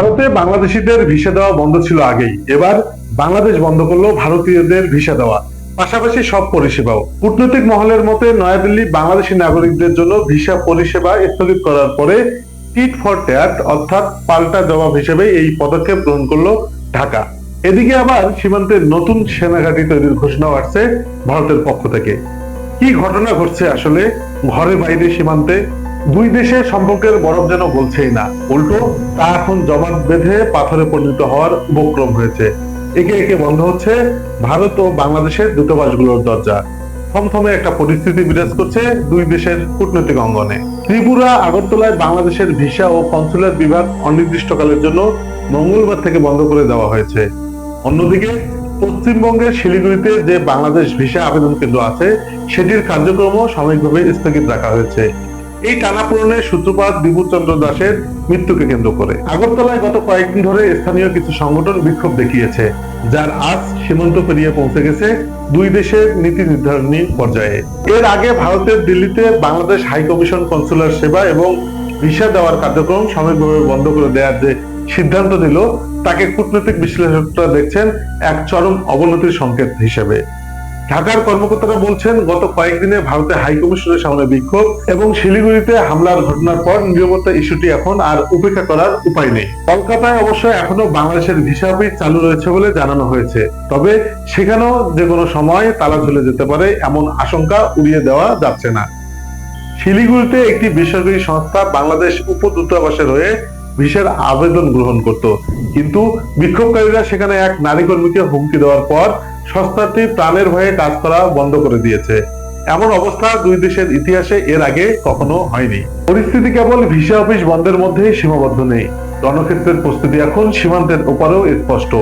ভারতে বাংলাদেশিদের ভিসা দেওয়া বন্ধ ছিল আগেই। এবার বাংলাদেশ বন্ধ করল ভারতীয়দের ভিসা দেওয়া। পাশাপাশি সব পরিষেবাও। কূটনৈতিক মহলের মতে নয়াদিল্লি বাংলাদেশি নাগরিকদের জন্য ভিসা পরিষেবা স্থগিত করার পরে টিট ফর ট্যাট অর্থাৎ পাল্টা জবাব হিসেবে এই পদক্ষেপ গ্রহণ করল ঢাকা। এদিকে আবার সীমান্তে নতুন সেনাঘাঁটি তৈরির ঘোষণাও আসছে ভারতের পক্ষ থেকে। কি ঘটনা ঘটছে আসলে? ঘরে বাইরে সীমান্তে দুই দেশের সম্পর্কের বরফ যেন বলছেই না। উল্টো, তা এখন জমাট বেঁধে পাথরে পরিণত হওয়ার উপক্রম হয়েছে। একে একে বন্ধ হচ্ছে ভারত ও বাংলাদেশের দূতাবাসগুলোর দরজা। থমথমে একটা পরিস্থিতি বিরাজ করছে দুই দেশের কূটনৈতিক অঙ্গনে। ত্রিপুরা, আগরতলায় বাংলাদেশের ভিসা ও কনসুলার বিভাগ অনির্দিষ্টকালের জন্য মঙ্গলবার থেকে বন্ধ করে দেওয়া হয়েছে। অন্যদিকে পশ্চিমবঙ্গের শিলিগুড়িতে যে বাংলাদেশ ভিসা আবেদন কেন্দ্র আছে, সেটির কার্যক্রমও সাময়িকভাবে স্থগিত রাখা হয়েছে। এই টানাপোড়েনের সূত্রপাত বিভূচন্দ্র দাসের মৃত্যুকে কেন্দ্র করে। আগরতলায় গত কয়েকদিন ধরে স্থানীয় কিছু সংগঠন বিক্ষোভ দেখিয়েছে, যার আজ সীমান্ত পেরিয়ে পৌঁছে গেছে দুই দেশের নীতি নির্ধারণী পর্যায়ে। এর আগে ভারতের দিল্লিতে বাংলাদেশ হাই কমিশন কনসুলার সেবা এবং ভিসা দেওয়ার কার্যক্রম সাময়িকভাবে বন্ধ করে দেওয়ার যে সিদ্ধান্ত নিল তাকে কূটনৈতিক বিশ্লেষকরা দেখছেন এক চরম অবনতির সংকেত হিসেবে। ঢাকার কর্মকর্তারা বলছেন, গত কয়েকদিনে ভারতে হাই কমিশনের সামনে বিক্ষোভ এবং শিলিগুড়িতে হামলার ঘটনার পর নিরাপত্তা ইস্যুটি এখন আর উপেক্ষা করার উপায় নেই। কলকাতায় অবশ্য এখনও বাংলাদেশের ভিসা অফিস চালু রয়েছে বলে জানানো হয়েছে। তবে সেখানেও যে কোনো সময় তালা ঝুলে যেতে পারে এমন আশঙ্কা উড়িয়ে দেওয়া যাচ্ছে না। শিলিগুড়িতে একটি বেসরকারি সংস্থা বাংলাদেশ উপদূতাবাসে রয়ে ভিসার আবেদন গ্রহণ করত। কিন্তু বিক্ষোভকারীরা সেখানে এক নারী কর্মীকে হুমকি দেওয়ার পর সংস্থাটি প্রাণের ভয়ে কাজ করা বন্ধ করে দিয়েছে। এমন অবস্থা দুই দেশের ইতিহাসে এর আগে কখনো হয়নি। পরিস্থিতি কেবল ভিসা অফিস বন্ধের মধ্যেই সীমাবদ্ধ নেই। রণক্ষেত্রের প্রস্তুতি এখন সীমান্তের ওপারেও স্পষ্ট।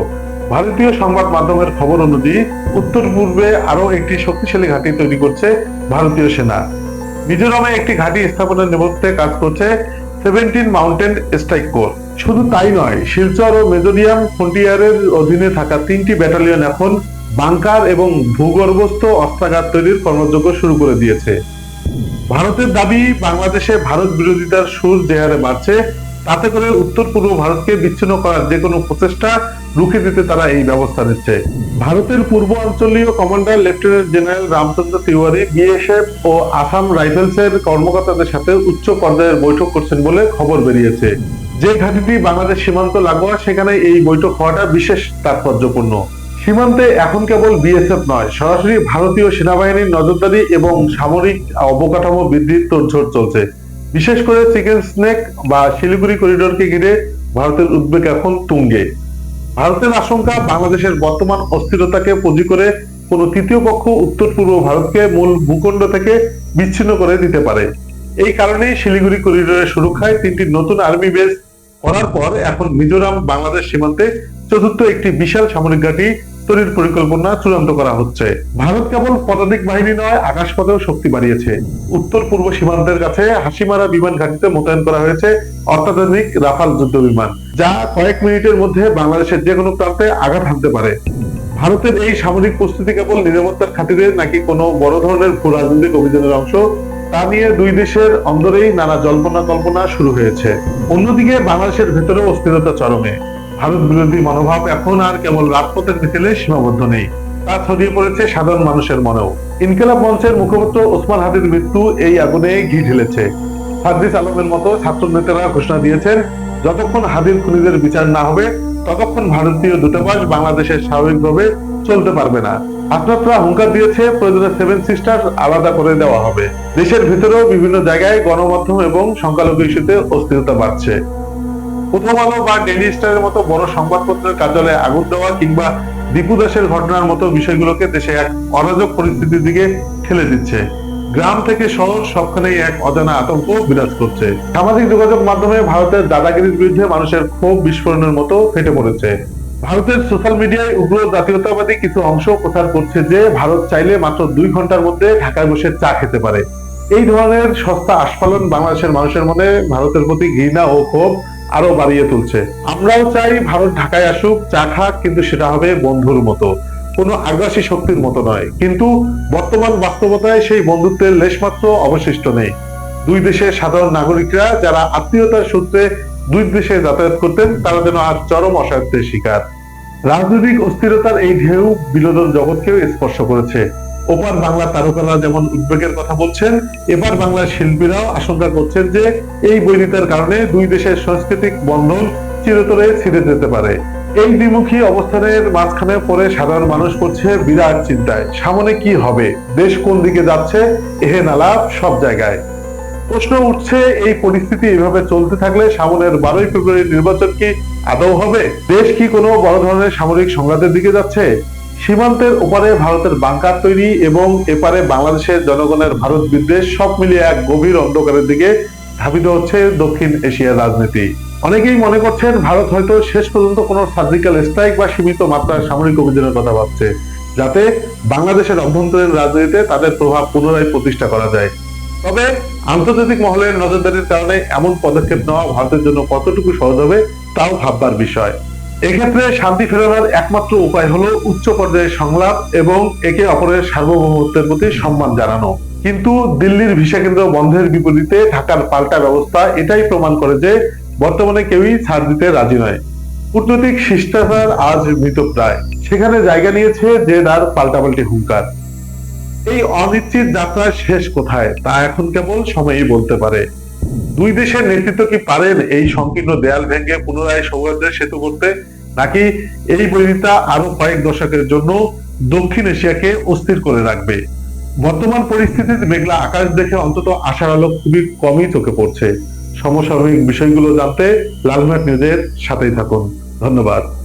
ভারতীয় সংবাদ মাধ্যমের খবর অনুযায়ী, উত্তর পূর্বে আরও একটি শক্তিশালী ঘাঁটি তৈরি করছে ভারতীয় সেনা। মিজোরামে একটি ঘাঁটি স্থাপনের নেপথ্যে কাজ করছে সেভেন্টিন মাউন্টেন স্ট্রাইক কোর। শুধু তাই নয়, শিলচর ও মেজোরিয়াম ফ্রন্টিয়ারের অধীনে থাকা তিনটি ব্যাটালিয়ন এখন বাংকার এবং ভূগর্ভস্থ অস্ত্রাগার তৈরির কর্মযজ্ঞ শুরু করে দিয়েছে। ভারতের দাবি, বাংলাদেশে ভারত বিরোধিতার সুর যে হারে বাড়ছে। তাতে করে উত্তর পূর্ব ভারতকে বিচ্ছিন্ন করার যে কোনো প্রচেষ্টা রুখে দিতে তারা এই ব্যবস্থা নিচ্ছে। ভারতের পূর্ব অঞ্চলীয় commander lieutenant general Ramchandra Tiwari BSF ও আসাম রাইফেলসের কর্মকর্তাদের সাথে উচ্চ পর্যায়ের বৈঠক করছেন বলে খবর বেরিয়েছে। যে ঘাটিটি বাংলাদেশ সীমান্ত লাগোয়া, সেখানে এই বৈঠক হওয়াটা বিশেষ তাৎপর্যপূর্ণ। সীমান্তে এখন কেবল বিএসএফ নয়, সরাসরি ভারতীয় সেনাবাহিনীর নজরদারি এবং সামরিক অবকাঠামো বৃদ্ধির তোড়জোড় চলছে। বিশেষ করে চিকেন স্নেক বা শিলিগুড়ি করিডোরকে ঘিরে ভারতের উদ্বেগ এখন তুঙ্গে। ভারতের আশঙ্কা, বাংলাদেশের বর্তমান অস্থিরতাকে পুঁজি করে কোনো তৃতীয় পক্ষ উত্তর পূর্ব ভারতকে মূল ভূখণ্ড থেকে বিচ্ছিন্ন করে দিতে পারে। এই কারণেই শিলিগুড়ি করিডোরের সুরক্ষায় তিনটি নতুন আর্মি বেস করার পর এখন মিজোরাম, বাংলাদেশ সীমান্তে চতুর্থ একটি বিশাল সামরিক ঘাঁটি তৈরির পরিকল্পনা চূড়ান্ত করা হচ্ছে। ভারত কেবল পদাতিক বাহিনী নয়, আকাশপথেও শক্তি বাড়িয়েছে। উত্তর পূর্ব সীমান্তের কাছে হাসিমারা বিমান ঘাঁটিতে মোতায়েন করা হয়েছে অত্যাধুনিক রাফাল যুদ্ধ বিমান, যা কয়েক মিনিটের মধ্যে বাংলাদেশের যে কোনো প্রান্তে আঘাত হানতে পারে। ভারতের এই সামরিক প্রস্তুতি কেবল নিরাপত্তার খাতিরে নাকি কোনো বড় ধরনের ভূ রাজনৈতিক অভিযানের অংশ? তা নিয়ে দুই দেশের অন্দরেই নানা জল্পনা কল্পনা শুরু হয়েছে। অন্যদিকে বাংলাদেশের ভেতরেও অস্থিরতা চরমে। ভারত বিরোধী মনোভাব এখন আর কেবল রাজপথের মিছিলে সীমাবদ্ধ নেই। তা ছড়িয়ে পড়েছে সাধারণ মানুষের মনেও। ইনকিলাব মঞ্চের মুখপাত্র ওসমান হাদির মৃত্যু এই আগুনে ঘি ঢেলেছে। সাদ্দিস আলমের মতো ছাত্র নেতারা ঘোষণা দিয়েছেন, যতক্ষণ হাদির খুনিদের বিচার না হবে, ততক্ষণ ভারতীয় দূতাবাস বাংলাদেশের স্বাভাবিকভাবে চলতে পারবে না। হাসনাতরা হুঙ্কার দিয়েছে, প্রয়োজনে সেভেন সিস্টার আলাদা করে দেওয়া হবে। দেশের ভিতরেও বিভিন্ন জায়গায় গণমাধ্যম এবং সংখ্যালঘু ইস্যুতে অস্থিরতা বাড়ছে। প্রথম আলো বা ডেইলি স্টারের মতো বড় সংবাদপত্রের কার্যালয়ে আগুন দেওয়া কিংবা দীপু দাসের ঘটনার মতো বিষয়গুলোকে দেশে এক অরাজক পরিস্থিতির দিকে ঠেলে দিচ্ছে। গ্রাম থেকে শহর সবখানেই এক অজানা আতঙ্ক বিরাজ করছে। সামাজিক যোগাযোগ মাধ্যমে ভারতের দাদাগিরির বিরুদ্ধে মানুষের ক্ষোভ বিস্ফোরণের মতো ফেটে পড়েছে। ভারতের সোশ্যাল মিডিয়ায় উগ্র জাতীয়তাবাদী কিছু অংশ প্রচার করছে যে, ভারত চাইলে মাত্র দুই ঘণ্টার মধ্যে ঢাকায় বসে চা খেতে পারে। এই ধরনের সস্তা আস্ফালন বাংলাদেশের মানুষের মনে ভারতের প্রতি ঘৃণা ও ক্ষোভ আরও বাড়িয়ে তুলছে। আমরাও চাই ভারত ঢাকায় আসুক, চা খাক, কিন্তু সেটা হবে বন্ধুর মতো। কোনো আগ্রাসী শক্তির মতো নয়। কিন্তু বর্তমান বাস্তবতায় সেই বন্ধুত্বের লেশমাত্র অবশিষ্ট নেই। দুই দেশের সাধারণ নাগরিকরা যারা আত্মীয়তার সূত্রে দুই দেশে যাতায়াত করতেন, তারা যেন আজ চরম অসাধ্যের শিকার। রাজনৈতিক অস্থিরতার এই ঢেউ বিনোদন জগৎকেও স্পর্শ করেছে। ওপার বাংলা তারকারা যেমন উদ্বেগের কথা বলছেন, এবার বাংলার শিল্পীরাও আশঙ্কা করছেন যে এই বৈরিতার কারণে দুই দেশের সাংস্কৃতিক বন্ধন চিরতরে ছিঁড়ে যেতে পারে। এই দ্বিমুখী অবস্থানের মাঝখানে পড়ে সাধারণ মানুষ পড়ছে বিরাট চিন্তায়। সামনে কি হবে? দেশ কোন দিকে যাচ্ছে? এহে নালাপ সব জায়গায়। প্রশ্ন উঠছে, এই পরিস্থিতি এভাবে চলতে থাকলে সামনের বারোই ফেব্রুয়ারি নির্বাচন কি আদৌ হবে? দেশ কি কোনো বড় ধরনের সামরিক সংঘাতের দিকে যাচ্ছে? সীমান্তের ওপারে ভারতের বাংকার তৈরি এবং এপারে বাংলাদেশের জনগণের ভারত বিদ্বেষ সব মিলিয়ে এক গভীর অন্ধকারের দিকে ধাবিত হচ্ছে দক্ষিণ এশিয়ার রাজনীতি। অনেকেই মনে করছেন ভারত হয়তো শেষ পর্যন্ত কোনো সার্জিক্যাল স্ট্রাইক বা সীমিত মাত্রার সামরিক অভিযানের কথা ভাবছে, যাতে বাংলাদেশের অভ্যন্তরীণ রাজনীতিতে তাদের প্রভাব পুনরায় প্রতিষ্ঠা করা যায়। তবে আন্তর্জাতিক মহলের নজরদারির কারণে এমন পদক্ষেপ নেওয়া ভারতের জন্য কতটুকু সহজ হবে, তাও ভাববার বিষয়। এক্ষেত্রে শান্তি ফেরানোর একমাত্র উপায় হলো উচ্চ পর্যায়ের সংলাপ এবং একে অপরের সার্বভৌমত্বের প্রতি সম্মান জানানো। কিন্তু দিল্লির ভিসা কেন্দ্র বন্ধের বিপরীতে ঢাকার পাল্টা ব্যবস্থা এটাই প্রমাণ করে যে বর্তমানে কেউই ছাড় দিতে রাজি নয়। কূটনৈতিক শিষ্টাচার আজ মৃতপ্রায় সেখানে জায়গা নিয়েছে যে তার পাল্টাপাল্টি হুঙ্কার। এই অনিশ্চিত যাত্রার শেষ কোথায় তা এখন কেবল সময়ই বলতে পারে। দুই দেশের নেতৃত্ব কি পারেন এই সংকীর্ণ দেয়াল ভেঙে পুনরায় সৌহার্দ্যের সেতু করতে? নাকি এই বৈরিতা আরও কয়েক দশকের জন্য দক্ষিণ এশিয়াকে অস্থির করে রাখবে? বর্তমান পরিস্থিতিতে মেঘলা আকাশ দেখে অন্তত আশার আলো খুবই কমই চোখে পড়ছে। সমসাময়িক বিষয়গুলো জানতে লালমাট নিউজের সাথেই থাকুন। ধন্যবাদ।